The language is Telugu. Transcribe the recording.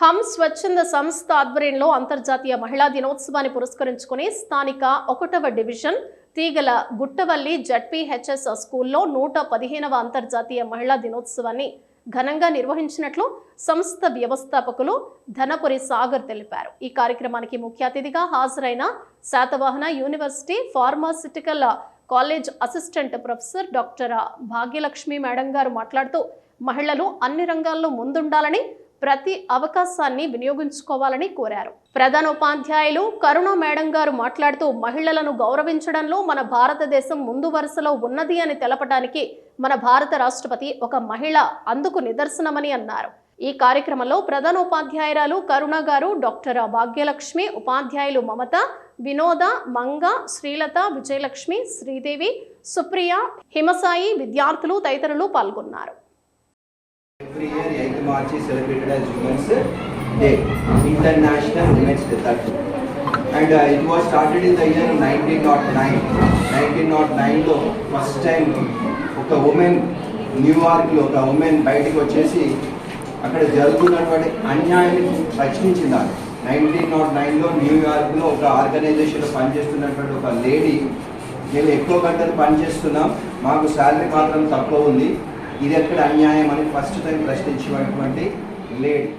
హమ్ స్వచ్ఛంద సంస్థ ఆధ్వర్యంలో అంతర్జాతీయ మహిళా దినోత్సవాన్ని పురస్కరించుకుని స్థానిక ఒకటవ డివిజన్ తీగల గుట్టవల్లి జడ్పీహెచ్ఎస్ స్కూల్లో నూట పదిహేనవ అంతర్జాతీయ మహిళా దినోత్సవాన్ని ఘనంగా నిర్వహించినట్లు సంస్థ వ్యవస్థాపకులు ధనపురి సాగర్ తెలిపారు. ఈ కార్యక్రమానికి ముఖ్య అతిథిగా హాజరైన Satavahana university pharmaceutical college assistant professor doctor Bhagyalakshmi madam గారు మాట్లాడుతూ మహిళలు అన్ని రంగాల్లో ముందుండాలని ప్రతి అవకాశాన్ని వినియోగించుకోవాలని కోరారు. ప్రధానోపాధ్యాయులు కరుణ మేడం గారు మాట్లాడుతూ మహిళలను గౌరవించడంలో మన భారతదేశం ముందు వరుసలో ఉన్నది అని తెలపడానికి మన భారత రాష్ట్రపతి ఒక మహిళ అందుకు నిదర్శనమని అన్నారు. ఈ కార్యక్రమంలో ప్రధానోపాధ్యాయురాలు కరుణ గారు డాక్టర్ భాగ్యలక్ష్మి ఉపాధ్యాయులు మమత వినోద మంగ శ్రీలత విజయలక్ష్మి శ్రీదేవి సుప్రియ హిమసాయి విద్యార్థులు తదితరులు పాల్గొన్నారు. Every year, 8th March is celebrated as Women's Day, International Women's Day. that. And uh, it was started in the year 1909. 1909 first time ఒక ఉమెన్ న్యూయార్క్లో ఒక ఉమెన్ బయటికి వచ్చేసి అక్కడ జరుగుతున్నటువంటి అన్యాయాన్ని ప్రశ్నించింది ఆమె నైన్టీన్ నాట్ నైన్లో న్యూయార్క్లో ఒక ఆర్గనైజేషన్లో పనిచేస్తున్నటువంటి ఒక లేడీ మేము ఎక్కువ గంటలు పనిచేస్తున్నాం మాకు శాలరీ మాత్రం తక్కువ ఉంది ఇది ఎక్కడ అన్యాయం అని ఫస్ట్ టైం ప్రశ్నించేటువంటి లేడీ.